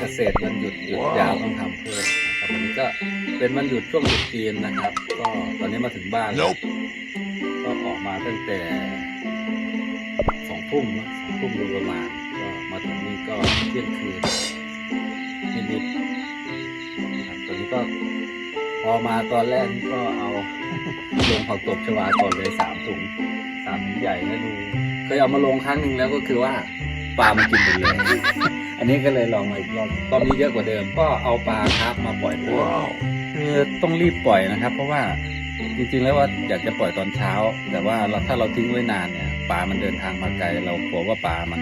เกษตรวันหยุดหยุดยาวต้องทำเพิ่มนะครับวันนี้ก็เป็นวันหยุดช่วงหยุดจีนนะครับ ก็ตอนนี้มาถึงบ้านแล้วก็ออกมาตั้งแต่สองทุ่มนะสองทุ่มโดยประมาณก็มาถึงนี่ก็เที่ยงคืนนิดๆนะครับตอนนี้ก็พอมาตอนแรกนี่ก็เอาลงผักตบชวาก่อนเลยสามถุงสามถุงใหญ่นะดู เคยเอามาลงครั้งหนึ่งแล้วก็คือว่าปลามันกินหมดเลย อันนี้ก็เลยลองมาอีกรอบตอนนี้เยอะกว่าเดิม ก็เอาปลาคาร์ฟมาปล่อยเพิ่มคือต้องรีบปล่อยนะครับ เพราะว่าจริงๆแล้วว่าอยากจะปล่อยตอนเช้า แต่ว่าเราถ้าเราทิ้งไว้นานเนี่ยปลามันเดินทางมาไกลเรากลัวว่าปลามัน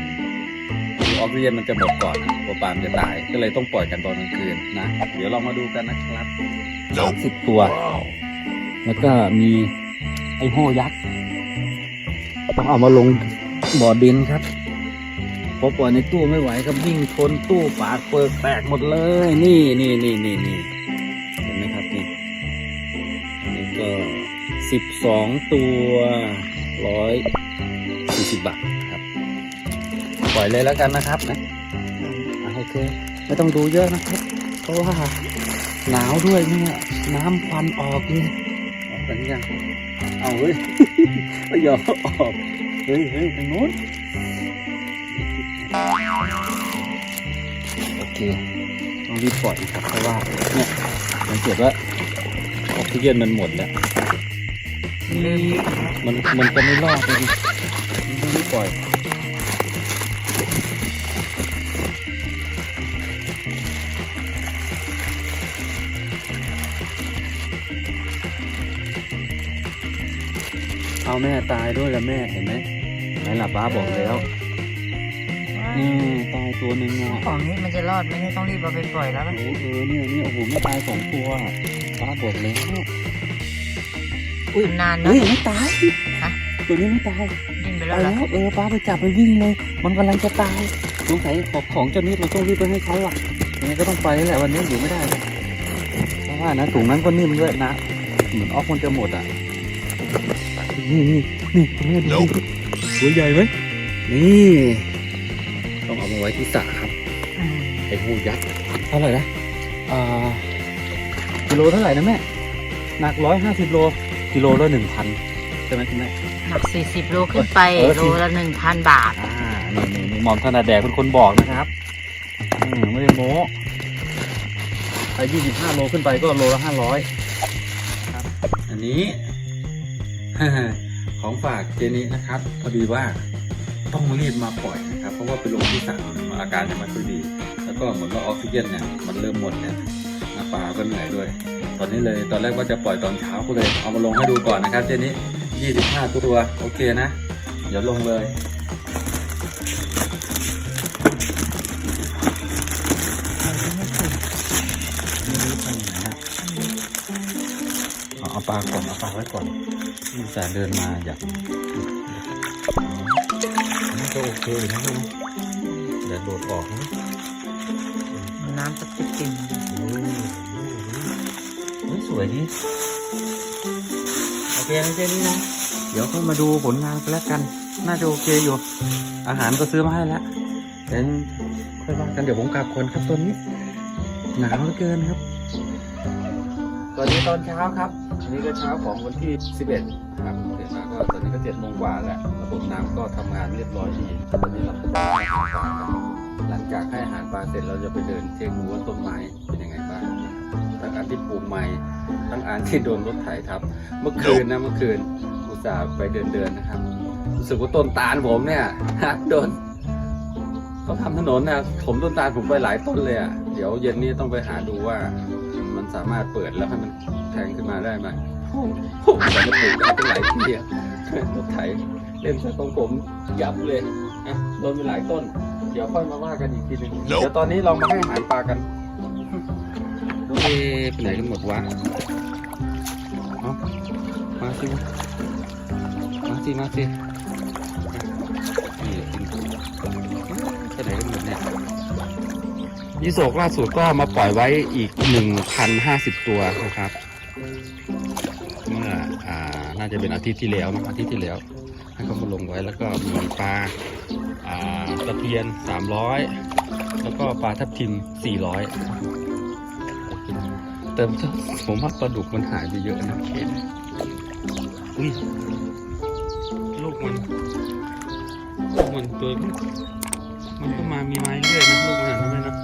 ออกซิเจนมันจะหมดก่อนนะกลัวปลามันจะตายก็เลยต้องปล่อยกันตอนกลางคืนนะเดี๋ยวเรามาดูกันนะครับสามสิบตัว แล้วก็มีไอ้โหยักษ์ต้องเอามาลงบ่อดินครับ พอปล่อยในตู้ไม่ไหวครับวิ่งชนตู้ปากเปิดแตกหมดเลย นี่นี่นี่นี่นี่เห็นไหมครับนี่นนี้ก็สิบสองตัวร้อยสี่สิบบาทครับ ปล่อยเลยแล้วกันนะครับนะอะโอเคไม่ต้องดูเยอะนะครับ เพราะว่าหนาวด้วยเนี่ยน้ำควันออกเลยออกกันยังเอาเฮ้ยไม่ยอมออกเฮ้ยเฮ้ยทางโน้น โอเค ต้องรีบปล่อยครับเพราะว่าเนี่ยสังเกตว่าออกซิเจนมันหมดแล้วนี่มันมันจะไม่รอดเลยมันต้องรีบปล่อยเอาแม่ตายด้วยแล้วแม่เห็นไหมไหนล่ะป้าบอกแล้ว นี่ตายตัวหนึ่งอะของนี้มันจะรอดไหมเนี่ยต้องรีบเอาไปปล่อยแล้วโอ้โหเออเนี่ยเนี่ยโอ้โหไม่ตายสองตัวป้าบอกแล้วมันนานเนเฮ้อะยไม่ตายฮะตัวนี้ไม่ตายดิ้นไปไปแล้วเหรแล้อวเออป้าไปจับไปวิ่งเลย มันกำลังจะตายสงสัยของของเจ้านี้เราต้องรีบไปให้เขาอะยังไงก็ต้องไปแหละวันนี้อยู่ไม่ได้เลยเพราะว่านะถุงนั้นก็นิ่มด้วยนะเหมือนออกมันจะหมดอะนี่นี่นี่คุณแม่ดูดิตัวใหญ่ไหมนี่ต้องเอามา ไว้ที่สระครับอืมไอ้หูยักษ์เท่าไหร่นะอ่ากิโลเท่าไหร่นะแม่หนักร้อยห้าสิบโลกิโลละหนึ่งพันใช่ไหมคุณแม่หนักสี่สิบโลขึ้นไปเออโลละหนึ่งพันบาทอ่านี่นี่นี่หมอมธนาแดกเป็นคนบอกนะครับอืมไม่ได้โม้ไปยี่สิบห้าโลขึ้นไปก็โลละห้าร้อยครับอันนี้ของฝากเจนี้นะครับ พอดีว่า ต้องรีบมาปล่อยนะครับเพราะว่าไปลงที่สั่งอาการยังไม่ค่อยดี แล้วก็เหมือนว่าออกซิเจนเนี่ยมันเริ่มหมดเนี่ยน้ำปลาก็เหนื่อยด้วย ตอนนี้เลยตอนแรกว่าจะปล่อยตอนเช้าก็เลยเอามาลงให้ดูก่อนนะครับเจนี้ยี่สิบห้าตัวโอเคนะ เดี๋ยวลงเลยเอาปลาก่อนเอาปลาไว้ก่อนนี่จะเดินมาอยาก ก็โอเคนะลูกเดี๋ยวโดดออกนะน้ำจะติดติ่มโอ้ยโอ้ยสวยดีโอเคนะเจนี่นะ เดี๋ยวค่อยมาดูผลงานกันแล้วกัน น่าจะโอเคอยู่ อาหารก็ซื้อมาให้แล้วเดี๋ยวค่อยว่ากันเดี๋ยวผมกลับคนครับตัวนี้หนาวเหลือเกินครับตอนนี้ตอนเช้าครับอันนี้ก็เช้าของวันที่ 11ครับตื่น มาก็ตอนนี้ก็7โมงกว่าแล้วระบบน้ำก็ทำงานเรียบร้อยดีตอนนี้เราก็ให้หารปลากันหลังจากให้อาหารปลาเสร็จเราจะไปเดินเช็คดูว่าต้นไม้เป็นยังไงบ้างทั้งอันที่ปลูกใหม่ทั้งอันที่โดนรถไถทับ เมื่อคืนนะเมื่อคืนอุตส่าห์ไปเดินเดินนะครับรู้สึกว่าต้นตาลผมเนี่ยโดนเขาทำถนนนะผมต้นตาลผมไปหลายต้นเลยอะเดี๋ยวเย็นนี้ต้องไปหาดูว่า มันสามารถเปิดแล้วให้มันแทงขึ้นมาได้ไหม ผมแต่มันปลูกได้ตั้งหลายที่อะรถไถเล่นซะของผมยับเลยนะโดนไปหลายต้น เดี๋ยวค่อยมาว่ากันอีกทีหนึงเดี๋ยวตอนนี้เรามาให้อาหารปลากันเอ๊ะไปไหนกันหมดวะเอามาสิวะมาสิมาสินี่ไปไหนกันหมดเนี่ยยี่โศกล่าสุดก็มาปล่อยไว้อีก 1,050 ตัวนะครับ เมื่ออ่าน่าจะเป็นอาทิตย์ที่แล้วนะอาทิตย์ที่แล้วให้เขามาลงไว้แล้วก็มีปลาอ่าตะเพียน 300 แล้วก็ปลาทับทิมสี่ร้อยเติมผมว่าปลาดุกมันหายไปเยอะนะเคนอุ้ยลูกมันลูกมันตัวมันก็มามีไม้เรื่อยนะลูกมันนะแม่นะ